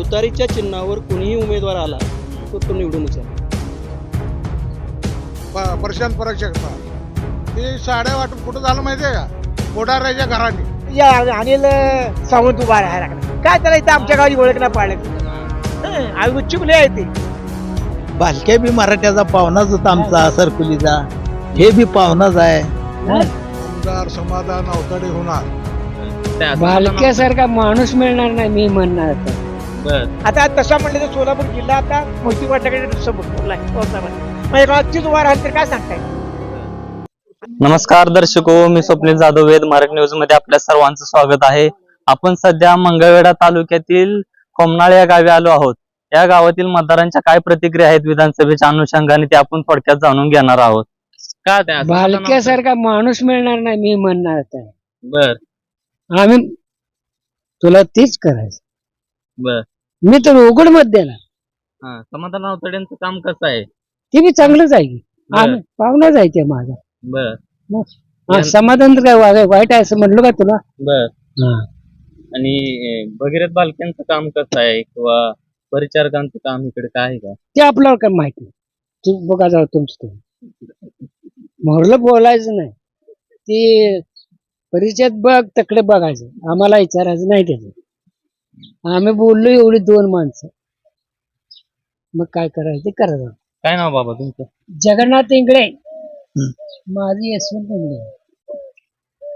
तुतारीच्या चिन्हावर कुणीही उमेदवार आला तो तो निवडूनच प्रशांत परत शकता ते साड्या वाटून कुठं झालं माहितीये का? कोठाऱ्याच्या घराने. या अनिल सावंत उभा राहायला लागला. काय त्याला इथं आमच्या गावाची ओळख नाही पाडलं आम्ही चुकले आहे ते. भालके बी मराठ्याचा पाहुणाच होता आमचा सरकुलीचा. हे बी पाहुणाच आहे. आमदार समाधान अवतडे होणार. बालक्यासारखा माणूस मिळणार नाही मी म्हणणार आता तसा म्हणलं तर सोलापूर जिल्हा आता मोठी वाटाकडे समोर उभा राहिली तर काय सांगताय? नमस्कार दर्शको मी स्वप्नील जाधव वेद मराठी न्यूजमध्ये आपल्या सर्वांचं स्वागत आहे. आपण सध्या मंगळवेढा तालुक्यातील कोमनाळ या गावी आलो आहोत. या गावातील मतदारांच्या काय प्रतिक्रिया आहेत विधानसभेच्या अनुषंगाने ते आपण थोडक्यात जाणून घेणार आहोत. का त्या बालक्यासारखा माणूस मिळणार नाही मी म्हणणार तर. बर. आम्ही तुला तेच करायचं. बर. मी तर उघड मत देणार. हा समाधान अवतड्यांचं काम कसं आहे? ते बी चांगलंच आहे की. बर. आम्ही पाहुणाच आहे ते माझा. बर. हा, समाधान तर काय वाईट आहे असं म्हणलं का तुला? बर. हा. आणि अं, भगीरथ बालक्यांचं काम कसं आहे? किंवा परिचारकांचं काम इकडे काय आहे का? ते आपल्याला काय माहिती तू बघा जाऊ तुमचं तुम्ही मोरलं बोलायचं नाही. ते परिचयात बघ तकडे बघायचं. आम्हाला विचारायचं नाही त्याचं. आम्ही बोललो एवढी दोन माणसं. मग काय करायचं ते करायचं काय नाव बाबा तुमचं? जगन्नाथ इंगळे. माझी यशवंत इंगळे.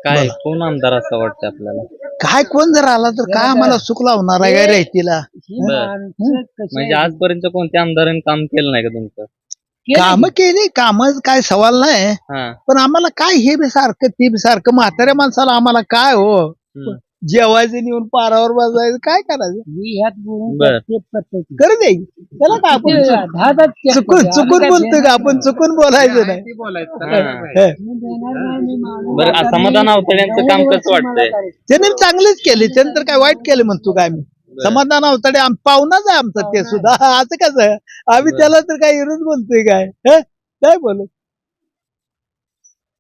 काय कोण आमदार असं वाटतं आपल्याला? काय कोण जर आला तर काय आम्हाला सुख लावणार आहे काय रेतीला ही बर. माणसं कशी म्हणजे आहेत? आजपर्यंत कोणत्या आमदारांनी काम केलं नाही का तुमचं? केली. काम केली काम काय सवाल नाही. हा. पण आम्हाला काय हे बी सारखं ते बी सारखं म्हाताऱ्या माणसाला आम्हाला काय हो? हम्म. जेवायचं नेऊन पारावर बसायचं. काय करायचं? मी ह्यात बोलून बर. ते पद्धती. करू दे त्याला काय आपण ते दहा दहा ते- चुकून चुकून बोलतोय का आपण? चुकून बोलायचं नाही. हा. हे. मी देणार नाही, मी माणूस. बरं आ- समाधान अवतड्यांचं काम कसं वाटतंय? त्याने चांगलेच केले. त्याने तर काय वाईट केले म्हणतो काय मी समाधान अवतडे आम पाहुणाच आहे आमचं ते सुद्धा. असं कसं? आम्ही बरं. त्याला तर काय विरोध बोलतोय काय? हं? काय बोलत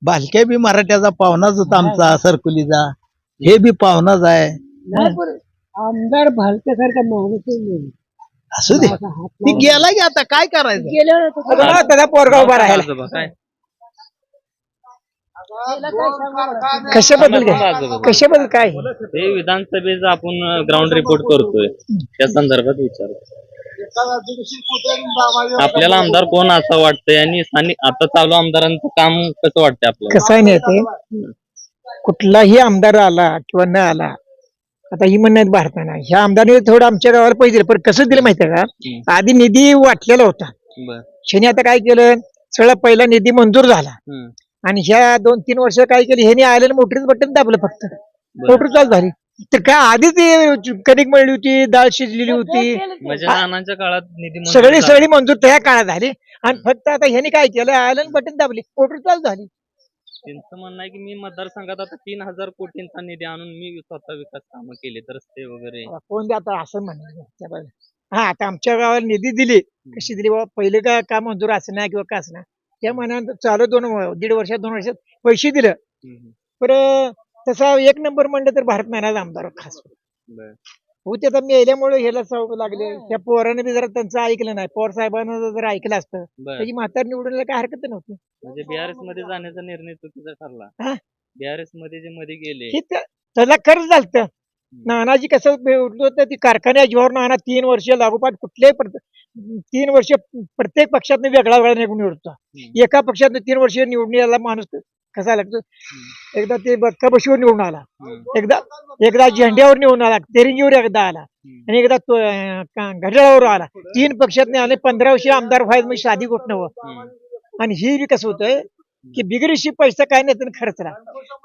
भालके बी मराठ्याचा पाहुणाच होता आमचा सरकुलीचा. हे बी पाहुणाच आहे. नाही, पण आमदार भालक्यासारखा माणूस नाही. असू दे. ती गेला की आता काय करायचं? गेल्यावर तो काय- आता त्याचा पोरगा उभा राहिला. आजोबा, काय? कशाबद्दल काय. कशाबद्दल काय? हे विधानसभेचा आपण ग्राउंड रिपोर्ट करतोय. त्या संदर्भात विचारतो. आपल्याला आमदार कोण असं वाटतंय? आणि स्थानिक आता चालू आमदारांचं काम कसं वाटतंय आपल्याला? कसं आहे नाही ते कुठलाही आमदार आला किंवा न आला आता ही म्हणण्यात भारताना. ह्या आमदाराने थोडं आमच्या गावाला पैसे दिले. पण कसं दिलं माहितीये. का? आधी निधी वाटलेला होता. बर. शनी आता काय केलं? सगळं पहिला निधी मंजूर झाला. हम्म. आणि ह्या दोन तीन वर्ष काय केली? ह्याने आलेलं मोटरीच बटन दाबलं फक्त. मोटर चालू झाली. तर काय आधी ती कणिक मिळली होती डाळ शिजलेली होती. म्हणजे नानांच्या काळात निधी मंजूर सगळी झाला. सगळी मंजूर त्या काळात झाली. आणि फक्त आता ह्याने काय केलं? आलं बटन दाबली. मोटर चालू झाली. त्यांचं म्हणणं आहे की मी मतदारसंघात आता तीन हजार कोटींचा निधी आणून मी स्वतः विकास कामं केले रस्ते वगैरे. कोण ते आता असं म्हणाल हा आता आमच्या गावाला निधी दिली. कशी दिली? बाबा पहिले काय का मंजूर असं नाही किंवा का असं नाही. त्या मनात चालू दोन दीड वर्षात दोन वर्षात पैसे दिलं. पर तसा एक नंबर म्हणलं तर भारत महिन्याचा आमदार खास बर. हो ते आता मेल्यामुळे ह्याला सवय लागले. त्या पोराने बी जरा त्यांचं ऐकलं नाही. पवार साहेबांना जर ऐकलं असतं त्याची म्हातार निवडून काय हरकत नव्हती. म्हणजे बीआरएसमध्ये जाण्याचा निर्णय चुकीचा? ठरला. बीआरएसमध्ये जे मध्ये गेले. त्या- त्याला खरंच झालं नानाजी कसं उठलं होतं ती कारखान्या जीवावर नाना तीन वर्ष लागोपाठ कुठल्याही प्रत- तीन वर्ष प्रत्येक पक्षात वेगळा वेगळा निवडून हम्म. एका पक्षात तीन वर्ष निवडून यायला माणूस कसा लागतो एकदा ते बशीवर निवडून आला. एकदा एकदा झेंड्यावर निवडून आला तेरिंगीवर एकदा आला. आणि एकदा घड्याळावर आला. तीन पक्षात आले पंधरा वर्षी आमदार व्हायचं म्हणजे साधी गोष्ट नव्हतं. आणि ही कसं होतंय की बिगरीशी पैसा काय नाही तर खर्चला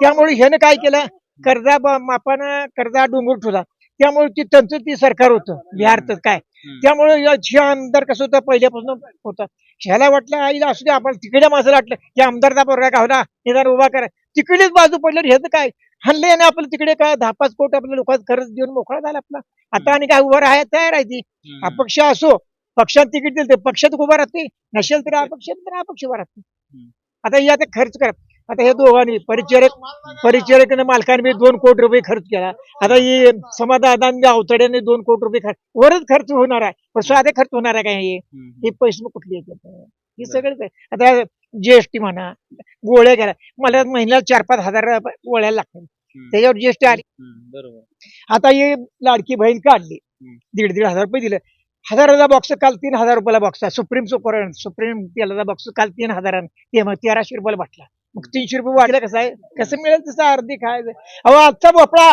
त्यामुळे ह्यानं काय केलं? कर्जा मापानं कर्जा डोंगर ठेवला. त्यामुळे ती त्यांचं ती सरकार होतं. बिहारचं काय. त्यामुळे या हे आमदार कसं होतं पहिल्यापासून होतं. ह्याला वाटलं आईला असू दे आपण तिकडे माणसाला वाटलं की आमदारचा पोरगा गावला निदान उभा करा. तिकडेच बाजू पडलं ह्याचं काय? हल्ले आणि आपलं तिकडे काय? दहा पाच कोट आपल्या लोकांना खरंच देऊन मोकळा झाला आपला. आता आणि काय उभा राहायला तयार आहे ती. अपक्ष असो पक्षात तिकीट दिलं ते पक्षात उभा राहते नसेल तर अपक्ष तर अपक्ष उभा राहते. आता या ते खर्च करा. आता हे दोघांनी परिचारक परिचारक मालकाने दोन कोटी रुपये खर्च केला. आता ही समाधान अवतड्याने दोन कोटी रुपये खर्च वरच खर्च होणार आहे. पण साधे खर्च होणार आहे काय हे? हे पैसे कुठले येतात? हे सगळंच आहे. आता जीएसटी म्हणा गोळ्या घ्या. मला महिन्याला चार पाच हजार गोळ्या लागतात त्याच्यावर जीएसटी आली. बरोबर. आता हे लाडकी बहीण काढली. दीड दीड हजार रुपये दिले. हजाराचा बॉक्स काल तीन हजार रुपयाला बॉक्स आहे. सुप्रीम सुपर सुप्रीम तेलाचा बॉक्स काल तीन हजारानं. तेराशे रुपयाला वाटला मग तीनशे रुपये वाढलं कसं आहे? कसं मिळेल तसं अर्धी खायचं. अहो आजचा भोपळा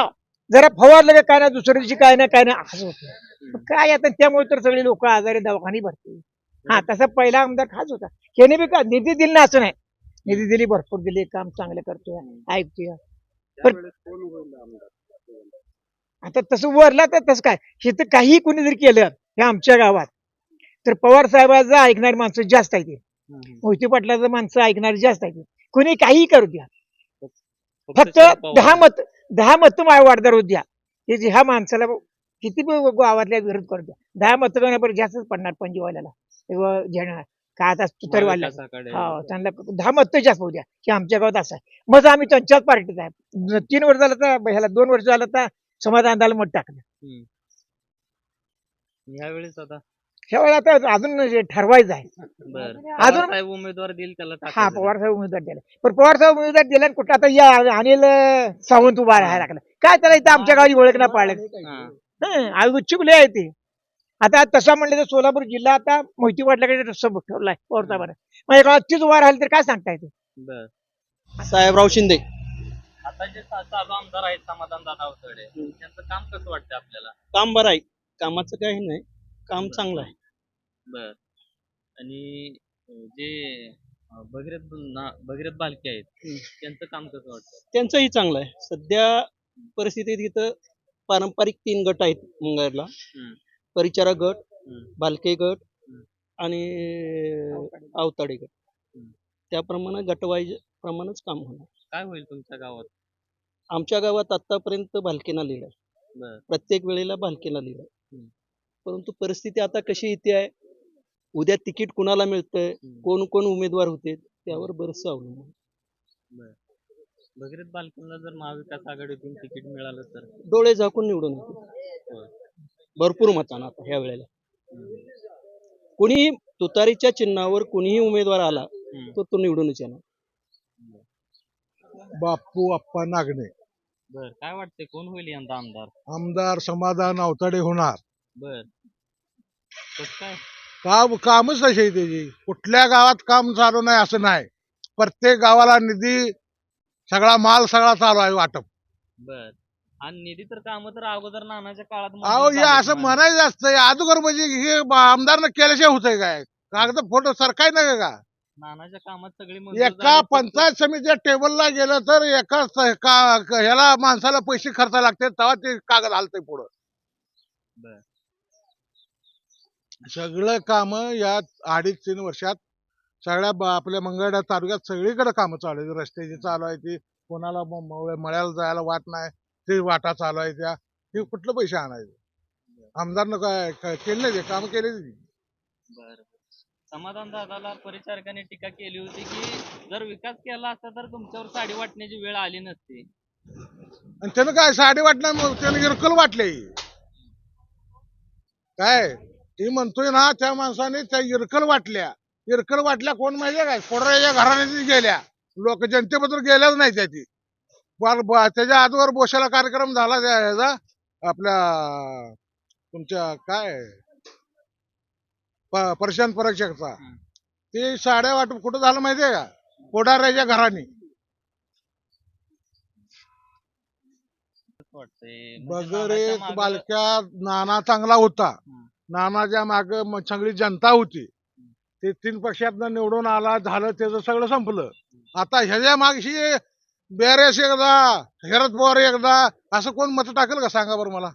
जरा फवारलं का काय ना दुसऱ्या दिवशी काय ना काय ना असं होतं. काय आता त्यामुळे तर सगळे लोक आजारी दवाखाने भरते हा तसा पहिला आमदार खास होता. त्याने बी का निधी दिली ना असं नाही. निधी दिली भरपूर दिली काम चांगलं करतोय ऐकतोय. पण आता तसं वरला तर तसं काय? हे तर काही कोणी जरी केलं हे आमच्या गावात तर पवार साहेबाचं ऐकणारी माणसं जास्त आहेत. मोहिते पाटलाचं माणसं ऐकणारी जास्त आहेत. कोणी काही करू द्या. फक्त दहा मत दहा मत वाढदार होत द्या. हे ह्या माणसाला किती गावातल्या विरोध करू द्या. दहा मत बरोबर जास्तच पडणार पंजीवाल्याला. किंवा झेंडा का आता तुतरवाल्या हो त्यांना दहा मत जास्त होऊ द्या. की आमच्या गावात असं आहे. मग आम्ही त्यांच्याच पार्टीत आहे तीन वर्ष झालं तर ह्याला दोन वर्ष झालं तर समाधानाला मत टाकलं यावेळेस आता आता अजून जे ठरवायचं आहे. बर. अजून- साहेब उमेदवार देईल त्याला हा टाकायचं. पवार साहेब उमेदवार दिला पण पवार साहेब उमेदवार दिला आणि कुठं आता या अनिल अं, सावंत उभा राहायला लागला. काय त्याला इथं आमच्या गावाची ओळख नाही पाळलं. हा. आज उच्चुकले आहे ते. आता तसं म्हणलं तर सोलापूर जिल्हा आता मोहिती वाटल्याकडे रस्ता ठेवलाय पवार साहेबांना. मग एका तीच उभा राहिली तर काय सांगता येते? बर. साहेबराव शिंदे. आता जे चालू आमदार आहेत समाधान दादा अवतडे त्यांचं काम कसं वाटतं आपल्याला? काम बरं आहे. कामाचं काही नाही. काम चांगलं आहे. बर. आणि जे अं, भगीरथ ना- भगीरथ बालके आहेत हम्म. त्यांचं काम कसं वाटतं? त्यांचंही चांगलं आहे. सध्या परिस्थितीत इथं पारंपरिक तीन गट आहेत मंगळवेरला हम्म. परिचारक गट हम्म. बालके गट हम्म. आणि अवताडे गट. हम्म. त्याप्रमाणे गटवाईज प्रमाणेच काम होणार. काय होईल तुमच्या गावात? आमच्या गावात आतापर्यंत भालकेना लिहिलं बर. प्रत्येक वेळेला भालकेला लिहिलं हम्म. परंतु परिस्थिती आता कशी येते आहे? उद्या तिकीट कुणाला मिळतंय. कोण कोण उमेदवार होते? त्यावर बरंचसं अवलंबून. भगीरथ बालकेंना जर महाविकास आघाडीतून तिकीट मिळालं तर? डोळे झाकून निवडून येते. भरपूर मतानं आता ह्या वेळेला. कुणी तुतारीच्या चिन्हावर कुणीही उमेदवार आला. तर तो निवडूनच येणार. बाप्पू अप्पा नागणे. बर. काय वाटतंय? कोण होईल यंदा आमदार? आमदार समाधान अवताडे होणार. बर. काम कामच तशी आहे त्याची. कुठल्या गावात काम चालू नाही असं नाही. प्रत्येक गावाला निधी सगळा माल सगळा चालू आहे वाटप. बर. आणि निधी तर काम तर अगोदर नानाच्या काळात अहो हे असं. म्हणायचं असतं अगोदर म्हणजे हे आमदारनं केल्याशिवाय होतंय काय? कागद फोटो सरकाय नाही का? नानाच्या कामात सगळी मंजूर एका झाली, पंचायत समितीच्या टेबलला गेलं तर एका स- का- क- ह्याला माणसाला पैसे खर्च लागते तेव्हा ते कागद हलतंय पुढं. बर. सगळं काम या अडीच तीन वर्षात सगळ्या ब- आपल्या मंगळडा तालुक्यात सगळीकडे कामं चालू आहेत. रस्त्याची चालू आहे ती कोणाला म- म- मळ्याला जायला वाट नाही ते वाटा चालू आहे त्या. हे कुठलं पैसे आणायचे? आमदारनं काय काय केलं नाही ते काम केले बर समाधान दादाला परिचारकाने टीका केली होती की जर विकास केला असता तर तुमच्यावर साडी वाटण्याची वेळ आली नसती. आणि त्यानं काय साडी वाटणार मग? त्यानं इरकल वाटले. काय? ती म्हणतोय ना त्या माणसाने त्या इरकल वाटल्या. इरकल वाटल्या कोण माहितीये काय? कोडराच्या घराण्याची गेल्या. लोक जनतेबद्दल गेल्याच नाही त्या ती. त्याच्या आजवर बोशाला कार्यक्रम झाला त्या ह्याचा. आपल्या तुमच्या काय? प्रशांत परीक्षकचा. ते साड्या वाटप कुठं झालं माहितीये का? कोडाऱ्याच्या घराने नानाच्या एक बालक्या नाना चांगला होता. नानाच्या माग सगळी जनता होती. ते तीन पक्षात निवडून आला झालं त्याचं सगळं संपलं. आता ह्याच्या मागशी बेरेस एकदा शरद पवार एकदा असं कोण मत टाकेल का? सांगा बरं मला.